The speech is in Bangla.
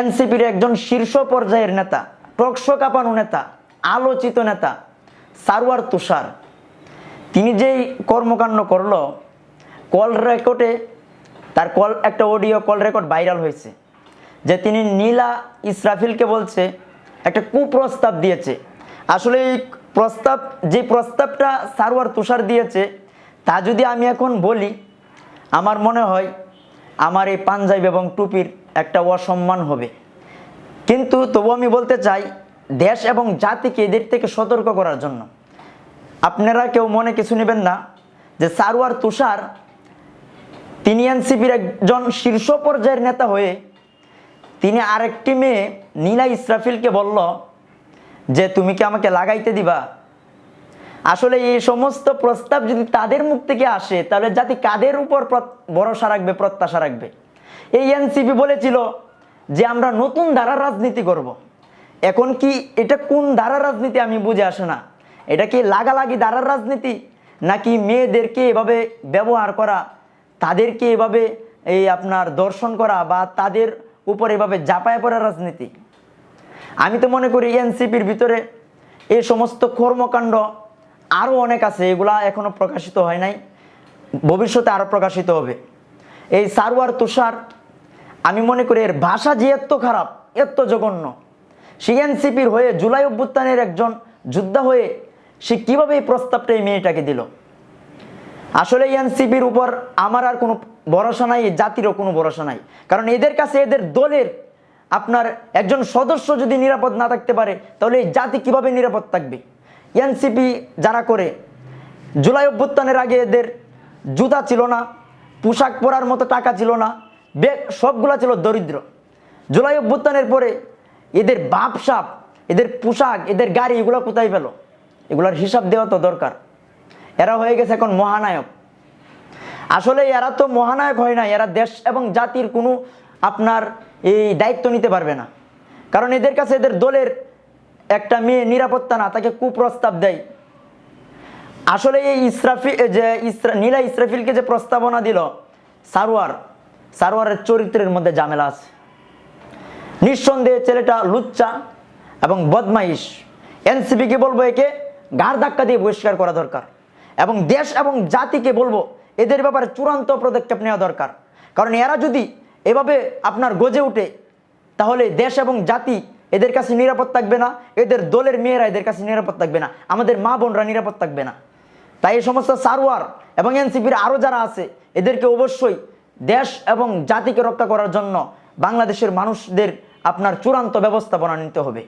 এনসিপির একজন শীর্ষ পর্যায়ের নেতা, টকশো কাঁপানো নেতা, আলোচিত নেতা সারওয়ার তুষার। তিনি যেই কর্মকাণ্ড করল, কল রেকর্ডে, তার কল, একটা অডিও কল রেকর্ড ভাইরাল হয়েছে, যে তিনি নীলা ইসরাফিলকে বলছে, একটা কুপ্রস্তাব দিয়েছে। আসলে এই প্রস্তাব, যে প্রস্তাবটা সারওয়ার তুষার দিয়েছে, তা যদি আমি এখন বলি, আমার মনে হয়, আমার এই পাঞ্জাবি এবং টুপির একটা অসম্মান হবে। কিন্তু তবু আমি বলতে চাই, দেশ এবং জাতিকে এদের থেকে সতর্ক করার জন্য। আপনারা কেউ মনে কিছু নেবেন না যে সারওয়ার তুষার তিনি এনসিপির একজন শীর্ষ পর্যায়ের নেতা হয়ে তিনি আরেকটি মেয়ে নীলা ইসরাফিলকে বলল যে, তুমি কি আমাকে লাগাইতে দিবা? আসলে এই সমস্ত প্রস্তাব যদি তাদের মুখ থেকে আসে, তাহলে জাতি কাদের উপর ভরসা রাখবে, প্রত্যাশা রাখবে? এই এনসিপি বলেছিল যে আমরা নতুন ধারার রাজনীতি করব। এখন কি এটা কোন ধারার রাজনীতি আমি বুঝে আসে না। এটা কি লাগালাগি ধারার রাজনীতি? নাকি মেয়েদেরকে এভাবে ব্যবহার করা, তাদেরকে এভাবে এই আপনার দর্শন করা বা তাদের উপর এভাবে জাপায় পড়ার রাজনীতি? আমি তো মনে করি এনসিপির ভিতরে এই সমস্ত কর্মকাণ্ড আরও অনেক আছে, এগুলা এখনও প্রকাশিত হয় নাই। ভবিষ্যতে আরও প্রকাশিত হবে। এই সারওয়ার তুষার, আমি মনে করি এর ভাষা যে এত খারাপ এত জঘন্য। সে এনসিপির হয়ে জুলাই অভ্যুত্থানের একজন যোদ্ধা হয়ে সে কীভাবে এই প্রস্তাবটা এই মেয়েটাকে দিল? আসলে এনসিপির উপর আমার আর কোনো ভরসা নাই জাতিরও কোনো ভরসা নাই। কারণ এদের কাছে এদের দলের আপনার একজন সদস্য যদি নিরাপদ না থাকতে পারে, তাহলে এই জাতি কীভাবে নিরাপদ থাকবে? এনসিপি যারা করে, জুলাই অভ্যুত্থানের আগে এদের জুতা ছিল না পোশাক পরার মতো টাকা ছিল না ব্যাগ সবগুলা ছিল দরিদ্র। জুলাই অভ্যুত্থানের পরে এদের বাপসাপ, এদের পোশাক, এদের গাড়ি এগুলো কোথায় পেল? এগুলোর হিসাব দেওয়া তো দরকার। এরা হয়ে গেছে এখন মহানায়ক। আসলে এরা তো মহানায়ক হয় না, এরা দেশ এবং জাতির কোনো আপনার এই দায়িত্ব নিতে পারবে না। কারণ এদের কাছে এদের দলের একটা মেয়ে নিরাপত্তা না, তাকে কুপ্রস্তাব দেয়। আসলে এই ইসরাফি যে ইসরা, নীলা ইসরাফিলকে যে প্রস্তাবনা দিল, সারোয়ার, সারোয়ারের চরিত্রের মধ্যে ঝামেলা আছে। নিঃসন্দেহে ছেলেটা লুচ্চা এবং বদমাইশ। এনসিপিকে বলব একে ঘাড় ধাক্কা দিয়ে বহিষ্কার করা দরকার এবং দেশ এবং জাতিকে বলব এদের ব্যাপারে চূড়ান্ত পদক্ষেপ নেওয়া দরকার। কারণ এরা যদি এভাবে আপনার গজে উঠে, তাহলে দেশ এবং জাতি এদের কাছে নিরাপদ থাকবে না, এদের দলের মেয়েরা এদের কাছে নিরাপদ থাকবে না, আমাদের মা বোনরা নিরাপদ থাকবে না। তাই এই সমস্ত সারওয়ার এবং এনসিপির আরও যারা আছে, এদেরকে অবশ্যই দেশ এবং জাতিকে রক্ষা করার জন্য বাংলাদেশের মানুষদের আপনার চূড়ান্ত ব্যবস্থাপনা নিতে হবে।